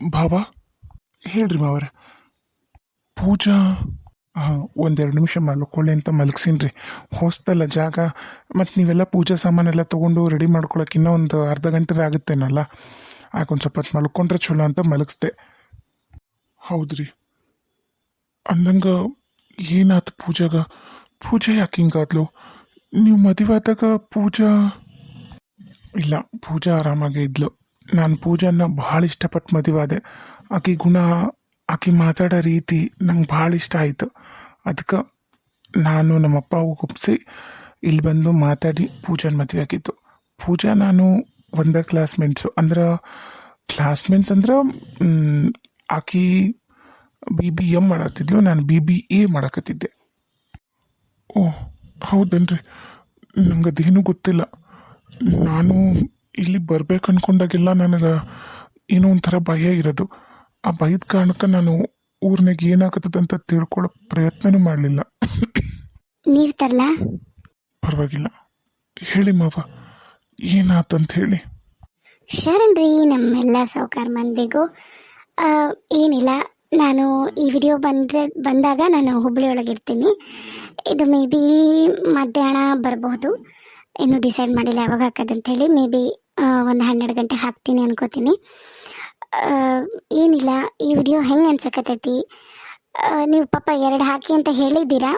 ಭಾವ ಹೇಳ್ರಿ ಮಾವರ. ಪೂಜಾ ಒಂದೆರಡು ನಿಮಿಷ ಮಲ್ಕೊಳ್ಳಿ ಅಂತ ಮಲಗ್ಸೀನಿ ಹೊಸ್ತಲ್ಲ ಜಾಗ, ಮತ್ತು ನೀವೆಲ್ಲ ಪೂಜಾ ಸಾಮಾನೆಲ್ಲ ತೊಗೊಂಡು ರೆಡಿ ಮಾಡ್ಕೊಳಕ್ಕೆ ಇನ್ನೂ ಒಂದು ಅರ್ಧ ಗಂಟೆ ಆಗುತ್ತೇನಲ್ಲ? ಆಗ ಒಂದು ಸ್ವಲ್ಪ ಹೊತ್ತು ಮಲ್ಕೊಂಡ್ರೆ ಚಲೋ ಅಂತ ಮಲಗಿಸ್ದೆ. ಹೌದ್ರಿ. ಅಂದಂಗೆ ಏನಾಯ್ತು ಪೂಜಾಗ? ಪೂಜೆ ಯಾಕೆ ಹಿಂಗಾದ್ಲು? ನೀವು ಮದುವೆ ಆದಾಗ ಪೂಜಾ ಇಲ್ಲ, ಪೂಜಾ ಆರಾಮಾಗೇ ಇದ್ಲು. ನಾನು ಪೂಜಾನ ಭಾಳ ಇಷ್ಟಪಟ್ಟು ಮದುವೆ ಆದೆ ಆಕೆ ಗುಣ, ಆಕೆ ಮಾತಾಡೋ ರೀತಿ ನಂಗೆ ಭಾಳ ಇಷ್ಟ ಆಯಿತು. ಅದಕ್ಕೆ ನಾನು ನಮ್ಮಪ್ಪ ಒಪ್ಪಿಸಿ ಇಲ್ಲಿ ಬಂದು ಮಾತಾಡಿ ಪೂಜಾನ ಮದುವೆ ಆಗಿತ್ತು ಪೂಜಾ ನಾನು ಒಂದೇ ಕ್ಲಾಸ್ಮೇಟ್ಸು. ಅಂದ್ರೆ ಕ್ಲಾಸ್ಮೇಟ್ಸ್ ಅಂದ್ರೆ ಆಕೆ ಬಿ ಬಿ ಎಂ ಮಾಡತ್ತಿದ್ಲು ನಾನು ಬಿ ಬಿ ಎ ಮಾಡಕತ್ತಿದ್ದೆ. ಓ, ಹೌದೇನ್ರಿ. ನಂಗೆ ಅದೇನೂ ಗೊತ್ತಿಲ್ಲ. ನಾನು ಇಲ್ಲಿ ಬರ್ಬೇಕು ಅನ್ಕೊಂಡಾಗೆಲ್ಲ ನನಗೆ ಏನೋ ಒಂಥರ ಭಯ ಇರೋದು. ಆ ಭಯದ ಕಾರಣಕ್ಕೆ ನಾನು ಊರ್ನಾಗ ಏನಾಗತ್ತದ ಅಂತ ತಿಳ್ಕೊಳ್ಳೋ ಪ್ರಯತ್ನನೂ ಮಾಡಲಿಲ್ಲ. ನೀರು ತರಲಾ? ಪರವಾಗಿಲ್ಲ. ಹೇಳಿ ಮಾವ ಏನಾತಂತ ಹೇಳಿ. ಶರಣ್ ರೀ ನಮ್ಮೆಲ್ಲ ಸಾವುಕಾರ ಮಂದಿಗೂ. ಏನಿಲ್ಲ ನಾನು ಈ ವಿಡಿಯೋ ಬಂದರೆ ಬಂದಾಗ ನಾನು ಹುಬ್ಬಳ್ಳಿ ಒಳಗಿರ್ತೀನಿ ಇದು ಮೇ ಬಿ ಮಧ್ಯಾಹ್ನ ಬರಬಹುದು ಇನ್ನೂ ಡಿಸೈಡ್ ಮಾಡಿಲ್ಲ ಯಾವಾಗ ಹಾಕೋದಂತ ಹೇಳಿ ಮೇ ಬಿ ಒಂದು ಹನ್ನೆರಡು ಗಂಟೆ ಹಾಕ್ತೀನಿ ಅನ್ಕೋತೀನಿ. ಏನಿಲ್ಲ, ಈ ವಿಡಿಯೋ ಹೆಂಗೆ ಅನ್ಸಕತ್ತೈತಿ? ನೀವು ಪಾಪ ಎರಡು ಹಾಕಿ ಅಂತ ಹೇಳಿದ್ದೀರಾ?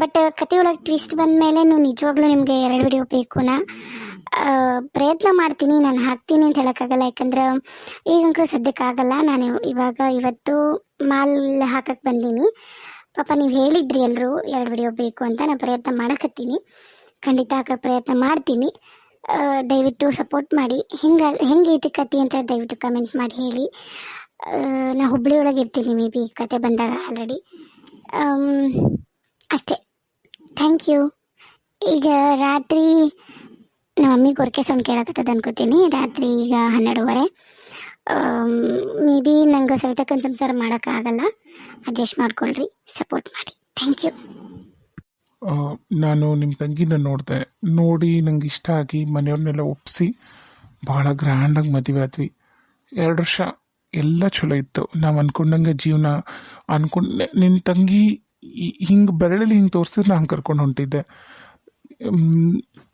ಬಟ್ ಕಥೆಯೊಳಗೆ ಟ್ವಿಸ್ಟ್ ಬಂದ ಮೇಲೆ ನಿಜವಾಗ್ಲೂ ನಿಮಗೆ ಎರಡು ವಿಡಿಯೋ ಬೇಕು ನಾ ಪ್ರಯತ್ನ ಮಾಡ್ತೀನಿ, ನಾನು ಹಾಕ್ತೀನಿ ಅಂತ ಹೇಳೋಕ್ಕಾಗಲ್ಲ. ಯಾಕಂದ್ರೆ ಈಗಂಕೂ ಸದ್ಯಕ್ಕೆ ಆಗಲ್ಲ. ನಾನು ಇವಾಗ ಇವತ್ತು ಮಾಲ್ ಹಾಕಕ್ಕೆ ಬಂದೀನಿ. ಪಾಪ ನೀವು ಹೇಳಿದ್ರಿ ಎಲ್ಲರೂ ಎರಡು ವಿಡಿಯೋ ಬೇಕು ಅಂತ ನಾನು ಪ್ರಯತ್ನ ಮಾಡಕತ್ತೀನಿ. ಖಂಡಿತ ಹಾಕೋಕ್ಕೆ ಪ್ರಯತ್ನ ಮಾಡ್ತೀನಿ. ದಯವಿಟ್ಟು ಸಪೋರ್ಟ್ ಮಾಡಿ. ಹೆಂಗೆ ಹೆಂಗೈತಿ ಕತೆ ಅಂತ ದಯವಿಟ್ಟು ಕಮೆಂಟ್ ಮಾಡಿ, ಹೇಳಿ. ನಾ ಹುಬ್ಬಳ್ಳಿ ಒಳಗೆ ಇರ್ತೀನಿ ಮೇ ಬಿ ಕತೆ ಬಂದಾಗ ಆಲ್ರೆಡಿ ಅಷ್ಟೇ. ಥ್ಯಾಂಕ್ ಯು ಈಗ ರಾತ್ರಿ, ನಮ್ಮ ಮಮ್ಮಿ ಗೊರಕೆ ಸೌಂಡ್ ಕೇಳಕತ್ತದ ಅನ್ಕೋತೀನಿ. ರಾತ್ರಿ ಈಗ ಹನ್ನೆರಡುವರೆ. ಮೇ ಬಿ ನಂಗೆ ಸವಿತಕ್ಕನ ಸಂಸಾರ ಮಾಡೋಕ್ಕಾಗಲ್ಲ ಅಡ್ಜಸ್ಟ್ ಮಾಡ್ಕೊಳ್ರಿ ಸಪೋರ್ಟ್ ಮಾಡಿ. ಥ್ಯಾಂಕ್ ಯು ನಾನು ನಿಮ್ಮ ತಂಗಿನ ನೋಡಿದೆ. ನೋಡಿ ನಂಗೆ ಇಷ್ಟ ಆಗಿ ಮನೆಯವ್ರನ್ನೆಲ್ಲ ಒಪ್ಪಿಸಿ ಭಾಳ ಗ್ರ್ಯಾಂಡಾಗಿ ಮದುವೆ ಆದ್ವಿ. ಎರಡು ವರ್ಷ ಎಲ್ಲ ಚಲೋ ಇತ್ತು. ನಾವು ಅಂದ್ಕೊಂಡಂಗೆ ಜೀವನ ಅನ್ಕೊಂಡೆ ನಿನ್ನ ತಂಗಿ ಹಿಂಗೆ ಬೆರಳಲ್ಲಿ ಹಿಂಗೆ ತೋರಿಸಿದ್ರೆ ನಾನು ಕರ್ಕೊಂಡು ಹೊಂಟಿದ್ದೆ.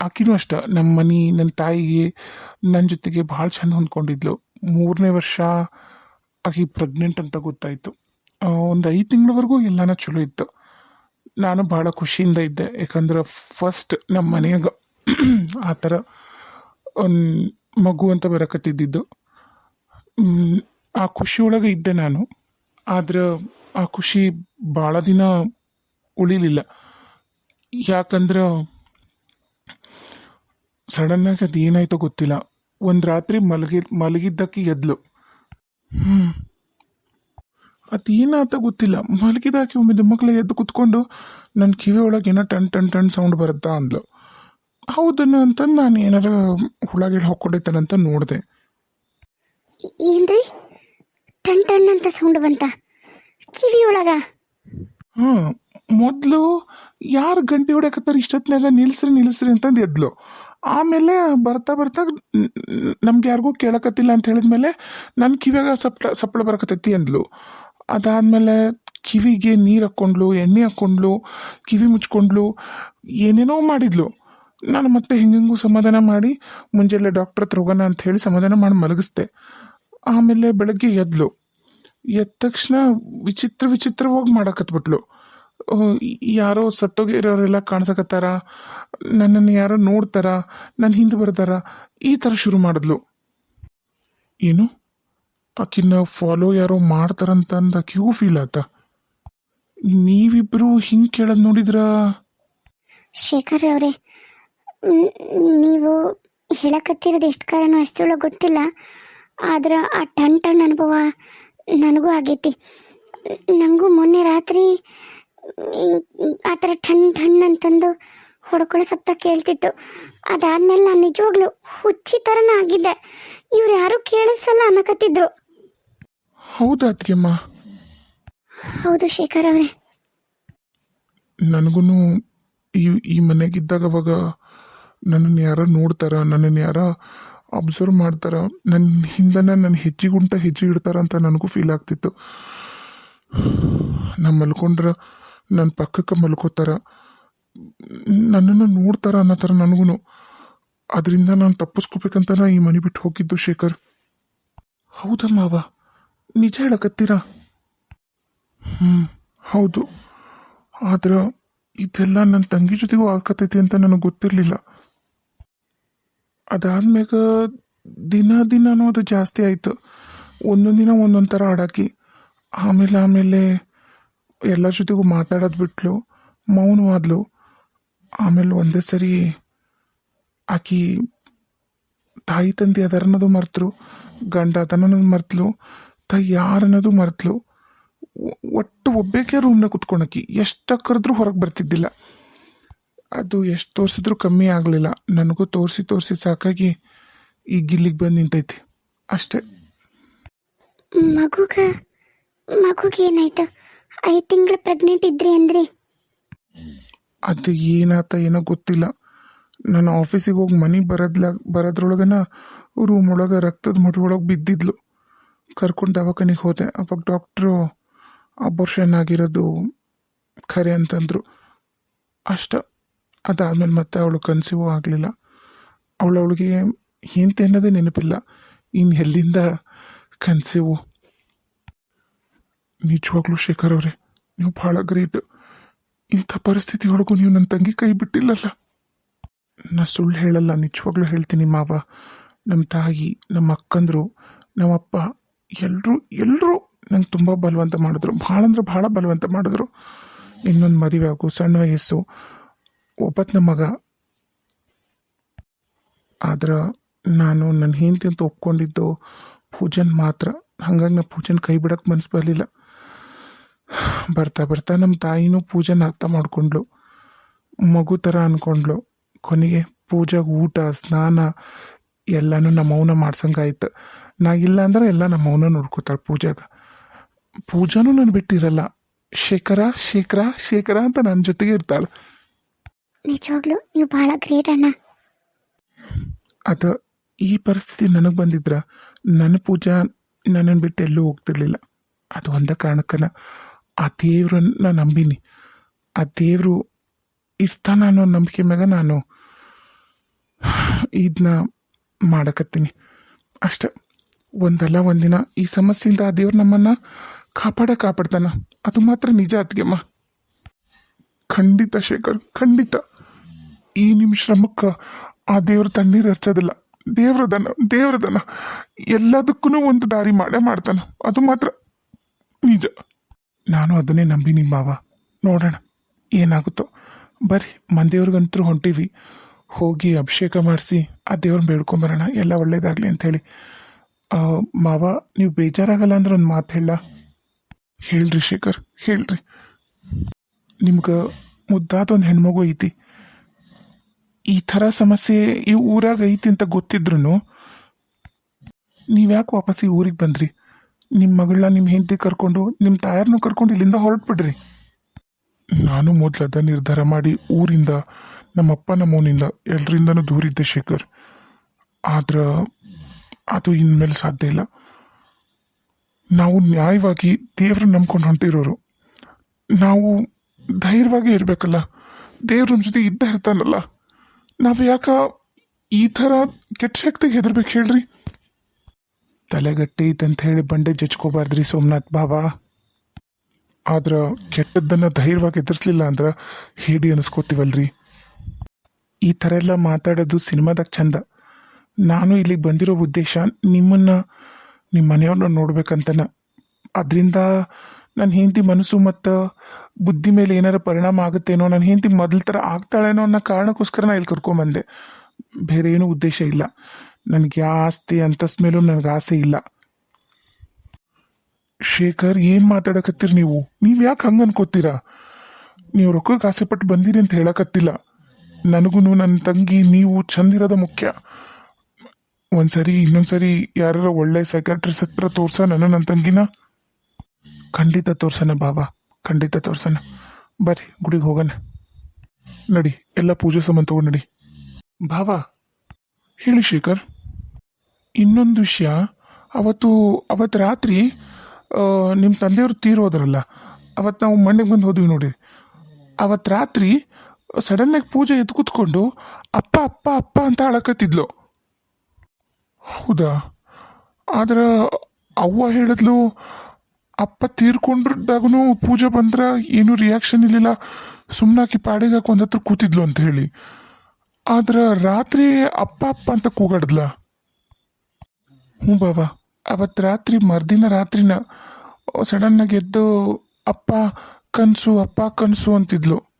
ಆಕಿನೂ ಅಷ್ಟ. ನಮ್ಮ ಮನೆ ನನ್ನ ತಾಯಿಗೆ ನನ್ನ ಜೊತೆಗೆ ಭಾಳ ಚೆಂದ ಹೊಂದ್ಕೊಂಡಿದ್ಲು. ಮೂರನೇ ವರ್ಷ ಆಕೆ ಪ್ರೆಗ್ನೆಂಟ್ ಅಂತ ಗೊತ್ತಾಯಿತು. ಒಂದು ಐದು ತಿಂಗಳವರೆಗೂ ಎಲ್ಲನೂ ಚಲೋ ಇತ್ತು. ನಾನು ಭಾಳ ಖುಷಿಯಿಂದ ಇದ್ದೆ. ಯಾಕಂದ್ರೆ ಫಸ್ಟ್ ನಮ್ಮ ಮನೆಯಾಗ ಆ ಥರ ಮಗು ಅಂತ ಬರಕತ್ತಿದ್ದಿದ್ದು. ಆ ಖುಷಿಯೊಳಗೆ ಇದ್ದೆ ನಾನು. ಆದ್ರೆ ಆ ಖುಷಿ ಭಾಳ ದಿನ ಉಳಿಲಿಲ್ಲ. ಯಾಕಂದ್ರೆ ಸಡನ್ನಾಗಿ ಅದು ಏನಾಯ್ತೋ ಗೊತ್ತಿಲ್ಲ. ಒಂದು ರಾತ್ರಿ ಮಲಗಿ ಮಲಗಿದ್ದಕ್ಕೆ ಎದ್ಲು. ಹ್ಞೂ ಅದೇನಾತ ಗೊತ್ತಿಲ್ಲ. ಮಲಗಿದಾಕಿ ಒಮ್ಮೆ ಮಕ್ಕಳು ಎದ್ದು ಕುತ್ಕೊಂಡು ನನ್ನ ಕಿವಿ ಒಳಗೆ ಏನೋ ಟನ್ ಟನ್ ಟನ್ ಸೌಂಡ್ ಬರುತ್ತಾ? ಅಂದ್ಲು. ಹೌದನ್ನು ಅಂತ ನಾನು ಏನಾರ ಹುಳಗಿಡ ಹಾಕ್ಕೊಂಡಿದ್ದಾನಂತ ನೋಡಿದೆ. ಏನ್ರಿ? ಟನ್ ಟನ್ ಅಂತ ಸೌಂಡ್ ಬಂತ? ಕಿವಿ ಒಳಗ? ಹಾಂ ಮೊದಲು ಯಾರು ಗಂಟೆ ಹೊಡ್ಯಾಕತ್ತಾರ ಇಷ್ಟೊತ್ತಿನಾಗ ನಿಲ್ಸ್ರಿ ನಿಲ್ಸ್ರಿ ಅಂತಂದು ಎದ್ಲು. ಆಮೇಲೆ ಬರ್ತಾ ಬರ್ತಾ ನಮ್ಗೆ ಯಾರಿಗೂ ಕೇಳಕತ್ತಿಲ್ಲ ಅಂತ ಹೇಳಿದ್ಮೇಲೆ ನನ್ನ ಕಿವಿಯಾಗ ಸಪ್ಳ ಸಪ್ಪಳ ಬರಕತ್ತೈತಿ ಅಂದ್ಲು. ಅದಾದಮೇಲೆ ಕಿವಿಗೆ ನೀರು ಹಾಕ್ಕೊಂಡ್ಲು ಎಣ್ಣೆ ಹಾಕ್ಕೊಂಡ್ಲು ಕಿವಿ ಮುಚ್ಕೊಂಡ್ಲು ಏನೇನೋ ಮಾಡಿದ್ಲು. ನಾನು ಮತ್ತೆ ಹಿಂಗಿಂಗೂ ಸಮಾಧಾನ ಮಾಡಿ ಮುಂಜಾನೆ ಡಾಕ್ಟ್ರ್ ಹತ್ರ ಹೋಗೋಣ ಅಂತ ಹೇಳಿ ಸಮಾಧಾನ ಮಾಡಿ ಮಲಗಿಸ್ದೆ. ಆಮೇಲೆ ಬೆಳಗ್ಗೆ ಎದ್ಲು. ಎದ್ದ ತಕ್ಷಣ ವಿಚಿತ್ರ ವಿಚಿತ್ರವಾಗಿ ಮಾಡಕತ್ಬಿಟ್ಲು. ಆ, ಯಾರೋ ಸತ್ತೋಗಿರೋರೆಲ್ಲ ಕಾಣಿಸಕತ್ತಾರ? ನನ್ನನ್ನು ಯಾರೋ ನೋಡ್ತಾರ? ನನ್ನ ಹಿಂದೆ ಬರ್ತಾರ ಈ ಥರ ಶುರು ಮಾಡಿದ್ಲು. ಏನು? ಆಕಿನ ಫಾಲೋ ಯಾರೋ ಮಾಡ್ತಾರಂತಂದು ಕ್ಯೂ ಫೀಲ್ ಆತ. ನೀವಿಬ್ರು ಹಿಂಗೆ ಕೇಳೋದು ನೋಡಿದ್ರ? ಶೇಖರ್ ಅವರೇ ನೀವು ಹೇಳಕತ್ತಿರೋದು ಎಷ್ಟು ಕಾರಣ ಅಷ್ಟೊಳಗೆ ಗೊತ್ತಿಲ್ಲ. ಆದ್ರೆ ಆ ಟನ್ ಟನ್ ಅನುಭವ ನನಗೂ ಆಗೈತಿ. ನನಗೂ ಮೊನ್ನೆ ರಾತ್ರಿ ಆತರ ಥರ ಟನ್ ಅಂತಂದು ಹೊಡ್ಕೊಳ್ಳೋ ಸಪ್ತ ಕೇಳ್ತಿತ್ತು. ಅದಾದ್ಮೇಲೆ ನಾನು ನಿಜವಾಗ್ಲೂ ಹುಚ್ಚಿ ಥರನೇ ಆಗಿದ್ದೆ. ಇವ್ರು ಯಾರೂ ಕೇಳಿಸಲ್ಲ ಅನ್ನಕತ್ತಿದ್ರು ಹೌದಾ ಹೌದು ಶೇಖರ್ ಅವರೇ. ನನಗೂ ಈ ಈ ಮನೆಗಿದ್ದಾಗ ಅವಾಗ ನನ್ನನ್ನು ಯಾರ ನೋಡ್ತಾರ ನನ್ನನ್ನು ಯಾರ ಅಬ್ಸರ್ವ್ ಮಾಡ್ತಾರ. ನನ್ನ ಹಿಂದನ ನನ್ನ ಹೆಜ್ಜೆಗುಂಟ ಹೆಜ್ಜೆ ಇಡ್ತಾರ ಅಂತ ನನಗೂ ಫೀಲ್ ಆಗ್ತಿತ್ತು. ನಾನು ಮಲ್ಕೊಂಡ್ರೆ ನನ್ನ ಪಕ್ಕಕ್ಕೆ ಮಲ್ಕೋತಾರ. ನನ್ನನ್ನು ನೋಡ್ತಾರ ಅನ್ನೋ ಥರ ನನಗೂ ಅದರಿಂದ ನಾನು ತಪ್ಪಿಸ್ಕೋಬೇಕಂತ ನಾ ಈ ಮನೆ ಬಿಟ್ಟು ಹೋಗಿದ್ದು ಶೇಖರ್. ಹೌದಮ್ಮ ಮಾವ ನಿಜ ಹೇಳಕತ್ತೀರಾ? ಹ್ಞೂ ಹೌದು. ಆದ್ರೆ ಇದೆಲ್ಲ ನನ್ನ ತಂಗಿ ಜೊತೆಗೂ ಆಗತೈತಿ ಅಂತ ನನಗೆ ಗೊತ್ತಿರಲಿಲ್ಲ. ಅದಾದ್ಮ್ಯಾಗ ದಿನ ದಿನನೂ ಅದು ಜಾಸ್ತಿ ಆಯಿತು. ಒಂದೊಂದು ದಿನ ಒಂದೊಂದು ಥರ ಆಡಾಕಿ. ಆಮೇಲೆ ಆಮೇಲೆ ಎಲ್ಲರ ಜೊತೆಗೂ ಮಾತಾಡೋದು ಬಿಟ್ಲು, ಮೌನವಾದ್ಲು. ಆಮೇಲೆ ಒಂದೇ ಸರಿ ಆಕಿ ತಾಯಿ ತಂದೆ ಅದರನ್ನೋದು ಮರ್ತರು, ಗಂಡ ಅದನ್ನೋದು ಮರ್ತಲು. ತಾಯಿ ಯಾರನ್ನೋದು ಮರೆತ್ಲು. ಒಟ್ಟು ಒಬ್ಬೇಕೆ ರೂಮ್ನ ಕುತ್ಕೊಳಕಿ. ಎಷ್ಟು ಕರೆದ್ರೂ ಹೊರಗೆ ಬರ್ತಿದ್ದಿಲ್ಲ. ಅದು ಎಷ್ಟು ತೋರಿಸಿದ್ರು ಕಮ್ಮಿ ಆಗಲಿಲ್ಲ. ನನಗೂ ತೋರಿಸಿ ತೋರಿಸಿ ಸಾಕಾಗಿ ಈಗ ಇಲ್ಲಿಗೆ ಬಂದು ನಿಂತೈತಿ. ಅಷ್ಟೇ. ಮಗುಗ ಮಗುಗೆ ಏನಾಯ್ತು? ಐದು ತಿಂಗಳು ಪ್ರೆಗ್ನೆಂಟ್ ಇದ್ರಿ ಅಂದ್ರಿ? ಅದು ಏನಾತ ಏನೋ ಗೊತ್ತಿಲ್ಲ. ನಾನು ಆಫೀಸಿಗೆ ಹೋಗಿ ಮನೆಗೆ ಬರೋದ್ಲ ಬರೋದ್ರೊಳಗನ ರೂಮ್ ಒಳಗೆ ರಕ್ತದ ಮುಡಿ ಒಳಗೆ ಬಿದ್ದಿದ್ಲು. ಕರ್ಕೊಂಡು ದವಾಖಾನಿಗೆ ಹೋದೆ. ಅವಾಗ ಡಾಕ್ಟ್ರು ಅಬೋರ್ಷನ್ ಆಗಿರೋದು ಖರೆ ಅಂತಂದರು. ಅಷ್ಟ, ಅದಾದ್ಮೇಲೆ ಮತ್ತೆ ಅವಳು ಕನ್ಸೀವ್ ಆಗಲಿಲ್ಲ. ಅವಳು ಅವಳಿಗೆ ಹಿಂತೆ ಅನ್ನೋದೇ ನೆನಪಿಲ್ಲ. ಇನ್ನು ಎಲ್ಲಿಂದ ಕನ್ಸೀವು? ನಿಜವಾಗ್ಲೂ ಶೇಖರ್ ಅವರೇ, ನೀವು ಭಾಳ ಗ್ರೇಟ್. ಇಂಥ ಪರಿಸ್ಥಿತಿಯೊಳಗೂ ನೀವು ನನ್ನ ತಂಗಿ ಕೈ ಬಿಟ್ಟಿಲ್ಲಲ್ಲ? ನಾ ಸುಳ್ಳು ಹೇಳಲ್ಲ, ನಿಜವಾಗ್ಲೂ ಹೇಳ್ತೀನಿ ಮಾವ. ನಮ್ಮ ತಾಯಿ ನಮ್ಮ ಅಕ್ಕಂದ್ರು, ನಮ್ಮಪ್ಪ ಎಲ್ಲರೂ ಎಲ್ಲರೂ ನಂಗೆ ತುಂಬ ಬಲವಂತ ಮಾಡಿದ್ರು. ಭಾಳ ಅಂದ್ರೆ ಭಾಳ ಬಲವಂತ ಮಾಡಿದ್ರು. ಇನ್ನೊಂದು ಮದುವೆ ಆಗು, ಸಣ್ಣ ವಯಸ್ಸು ಒಬ್ಬತ್ತನ ಮಗ. ಆದ್ರೆ ನಾನು ನನ್ನ ಹೆಂಡತಿ ಅಂತ ಒಪ್ಕೊಂಡಿದ್ದು ಪೂಜನ್ ಮಾತ್ರ. ಹಂಗಾಗಿ ನಾ ಪೂಜನ್ ಕೈ ಬಿಡಕ್ಕೆ ಮನಸ್ಸು ಬರಲಿಲ್ಲ. ಬರ್ತಾ ಬರ್ತಾ ನಮ್ಮ ತಾಯಿನೂ ಪೂಜೆನ ಅರ್ಥ ಮಾಡ್ಕೊಂಡ್ಳು. ಮಗು ಥರ ಅಂದ್ಕೊಂಡ್ಳು ಕೊನೆಗೆ ಪೂಜೆಗೆ ಊಟ, ಸ್ನಾನ, ಎಲ್ಲನೂ ನಮ್ಮ ಮೌನ ಮಾಡ್ಸಂಗಾಯ್ತು. ನಾ ಇಲ್ಲ ಅಂದ್ರೆ ಎಲ್ಲ ನಮ್ಮ ಮೌನ ನೋಡ್ಕೋತಾಳೆ ಪೂಜಾಗ. ಪೂಜಾನೂ ನಾನು ಬಿಟ್ಟಿರಲ್ಲ. ಶೇಖರ ಶೇಖರ ಶೇಖರ ಅಂತ ನನ್ನ ಜೊತೆಗೆ ಇರ್ತಾಳೆ. ನಿಜವಾಗ್ಲೂ ನೀವು ಬಹಳ ಗ್ರೇಟ್ ಅಣ್ಣ. ಅದು ಈ ಪರಿಸ್ಥಿತಿ ನನಗೆ ಬಂದಿದ್ರ ನನ್ನ ಪೂಜಾ ನನ್ನನ್ನು ಬಿಟ್ಟು ಎಲ್ಲೂ ಹೋಗ್ತಿರ್ಲಿಲ್ಲ. ಅದು ಒಂದ ಕಾರಣಕ್ಕನ. ಆ ದೇವ್ರನ್ನ ನಂಬಿನಿ. ಆ ದೇವರು ಇರ್ತಾನ ಅನ್ನೋ ನಂಬಿಕೆ ಮ್ಯಾಗ ನಾನು ಇದನ್ನ ಮಾಡಕತ್ತೀನಿ. ಅಷ್ಟೆ. ಒಂದಲ್ಲ, ಒಂದಿನ ಈ ಸಮಸ್ಯೆಯಿಂದ ಆ ದೇವ್ರು ನಮ್ಮನ್ನ ಕಾಪಾಡ ಕಾಪಾಡ್ತಾನ. ಅದು ಮಾತ್ರ ನಿಜ ಅತ್ಗೆಮ್ಮ. ಖಂಡಿತ ಶೇಖರ್, ಖಂಡಿತ. ಈ ನಿಮ್ಮ ಶ್ರಮಕ್ಕೆ ಆ ದೇವ್ರ ತಣ್ಣೀರು ಹರ್ಚೋದಿಲ್ಲ. ದೇವ್ರದನ ದೇವ್ರದನ ಎಲ್ಲದಕ್ಕೂ ಒಂದು ದಾರಿ ಮಾಡೇ ಮಾಡ್ತಾನ. ಅದು ಮಾತ್ರ ನಿಜ. ನಾನು ಅದನ್ನೇ ನಂಬಿನಿ ಮಾವ. ನೋಡೋಣ, ಏನಾಗುತ್ತೋ. ಬರ್ರಿ ಮಂದಿಯವ್ರಿಗಂತೂ ಹೊಂಟೀವಿ. ಹೋಗಿ ಅಭಿಷೇಕ ಮಾಡಿಸಿ ಆ ದೇವ್ರನ್ನ ಬೇಡ್ಕೊಂಬರೋಣ. ಎಲ್ಲ ಒಳ್ಳೇದಾಗಲಿ ಅಂಥೇಳಿ ಮಾವ, ನೀವು ಬೇಜಾರಾಗಲ್ಲ ಅಂದ್ರೆ ಒಂದು ಮಾತು ಹೇಳ. ಹೇಳ್ರಿ ಶೇಖರ್, ಹೇಳ್ರಿ. ನಿಮ್ಗೆ ಮುದ್ದಾದ ಒಂದು ಹೆಣ್ಮಗು ಐತಿ. ಈ ಥರ ಸಮಸ್ಯೆ ಈ ಊರಾಗ ಐತಿ ಅಂತ ಗೊತ್ತಿದ್ರು ನೀವ್ಯಾಕೆ ವಾಪಸ್ ಈ ಊರಿಗೆ ಬಂದ್ರಿ? ನಿಮ್ಮ ಮಗಳನ್ನ ನಿಮ್ಮ ಹೆಂಡತಿ ಕರ್ಕೊಂಡು ನಿಮ್ಮ ತಾಯರ್ನೂ ಕರ್ಕೊಂಡು ಇಲ್ಲಿಂದ ಹೊರಟ್ಬಿಡ್ರಿ. ನಾನು ಮೊದಲದ ನಿರ್ಧಾರ ಮಾಡಿ ಊರಿಂದ, ನಮ್ಮಪ್ಪ ನಮ್ಮವನಿಂದ ಎಲ್ರಿಂದನೂ ದೂರಿದ್ದೆ ಶೇಖರ್. ಆದ್ರೆ ಅದು ಇನ್ಮೇಲೆ ಸಾಧ್ಯ ಇಲ್ಲ. ನಾವು ನ್ಯಾಯವಾಗಿ ದೇವ್ರನ್ನ ನಂಬ್ಕೊಂಡು ಹೊಂಟಿರೋರು. ನಾವು ಧೈರ್ಯವಾಗಿ ಇರಬೇಕಲ್ಲ. ದೇವ್ರ ನಮ್ಮ ಜೊತೆ ಇದ್ದ ಇರ್ತಾನಲ್ಲ. ನಾವು ಯಾಕ ಈ ಥರ ಕೆಟ್ಟ ಶಕ್ತಿಗೆ ಹೆದರ್ಬೇಕು ಹೇಳ್ರಿ. ತಲೆಗಟ್ಟಿ ಅಂತ ಹೇಳಿ ಬಂಡೆ ಜಚ್ಕೋಬಾರ್ದ್ರಿ ಸೋಮನಾಥ್ ಬಾಬಾ. ಆದ್ರೆ ಕೆಟ್ಟದ್ದನ್ನು ಧೈರ್ಯವಾಗಿ ಎದುರಿಸ್ಲಿಲ್ಲ ಅಂದ್ರೆ ಹೇಡಿ ಅನಿಸ್ಕೋತೀವಲ್ರಿ. ಈ ಥರ ಎಲ್ಲ ಮಾತಾಡೋದು ಸಿನಿಮಾದಾಗ ಚಂದ. ನಾನು ಇಲ್ಲಿಗೆ ಬಂದಿರೋ ಉದ್ದೇಶ ನಿಮ್ಮನ್ನು ನಿಮ್ಮ ಮನೆಯವ್ರನ್ನ ನೋಡ್ಬೇಕಂತನ. ಅದರಿಂದ ನನ್ನ ಹೆಂಡತಿ ಮನಸ್ಸು ಮತ್ತು ಬುದ್ಧಿ ಮೇಲೆ ಏನಾರ ಪರಿಣಾಮ ಆಗುತ್ತೇನೋ ನನ್ನ ಹೆಂಡತಿ ಮೊದಲ ಥರ ಆಗ್ತಾಳೇನೋ ಅನ್ನೋ ಕಾರಣಕ್ಕೋಸ್ಕರ ನಾನು ಇಲ್ಲಿ ಕರ್ಕೊಂಬಂದೆ ಬೇರೆ ಏನೂ ಉದ್ದೇಶ ಇಲ್ಲ. ನನಗೆ ಯಾವ ಆಸ್ತಿ ಅಂತಸ್ ಮೇಲೂ ನನಗೆ ಆಸೆ ಇಲ್ಲ. ಶೇಖರ್, ಏನು ಮಾತಾಡಕತ್ತೀರಿ ನೀವು? ನೀವು ಯಾಕೆ ಹಂಗೆ ಅನ್ಕೋತೀರಾ? ನೀವು ರೊಕ್ಕಕ್ಕೆ ಆಸೆ ಪಟ್ಟು ಬಂದಿರಿ ಅಂತ ಹೇಳಕತ್ತಿಲ್ಲ. ನನಗೂ ನನ್ನ ತಂಗಿ, ನೀವು ಚಂದಿರೋದ ಮುಖ್ಯ. ಒಂದ್ಸರಿ, ಇನ್ನೊಂದ್ಸರಿ ಯಾರ ಒಳ್ಳೆ ಸೈಕಾಟ್ರಿಸ್ಟ್ ಹತ್ರ ತೋರ್ಸ ನನ್ನ ತಂಗಿನ? ಖಂಡಿತ ತೋರ್ಸೋಣ ಬಾಬಾ, ಖಂಡಿತ ತೋರ್ಸೋಣ. ಬರ್ರಿ, ಗುಡಿಗೆ ಹೋಗೋಣ. ನಡಿ, ಎಲ್ಲ ಪೂಜೆ ಸಾಮಾನು ತಗೊಂಡು ನಡಿ. ಬಾಬಾ, ಹೇಳಿ ಶೇಖರ್. ಇನ್ನೊಂದು ವಿಷಯ, ಅವತ್ತು ಅವತ್ತು ರಾತ್ರಿ ನಿಮ್ಮ ತಂದೆಯವರು ತೀರೋದ್ರಲ್ಲ ಅವತ್ತು ನಾವು ಮಣ್ಣಿಗೆ ಬಂದು ಹೋದ್ವಿ ನೋಡಿ ಅವತ್ತು ರಾತ್ರಿ ಸಡನ್ನಾಗಿ ಪೂಜೆ ಎದ್ದು ಕೂತ್ಕೊಂಡು, ಅಪ್ಪ ಅಪ್ಪ ಅಪ್ಪ ಅಂತ ಅಳಕತ್ತಿದ್ಲು ಹೌದಾ? ಆದ್ರೆ ಅವ್ವ ಹೇಳಿದ್ಲು, ಅಪ್ಪ ತೀರ್ಕೊಂಡ್ರದಾಗೂ ಪೂಜೆ ಬಂದ್ರೆ ಏನೂ ರಿಯಾಕ್ಷನ್ ಇರಲಿಲ್ಲ ಸುಮ್ಮನಾಕಿ ಪಾಡಿಗೆ ಒಂದು ಹತ್ರ ಕೂತಿದ್ಲು ಅಂತ ಹೇಳಿ. ಆದ್ರೆ ರಾತ್ರಿ ಅಪ್ಪ ಅಪ್ಪ ಅಂತ ಕೂಗಾಡ್ದ್ಲ? ಹ್ಞೂ ಬಾಬಾ ಅವತ್ತು ರಾತ್ರಿ ಮರ್ದಿನ ರಾತ್ರಿನ, ಸಡನ್ನಾಗಿ ಎದ್ದು ಅಪ್ಪ ಕನಸು ಅಪ್ಪ ಕನಸು ಅಂತಿದ್ಲು.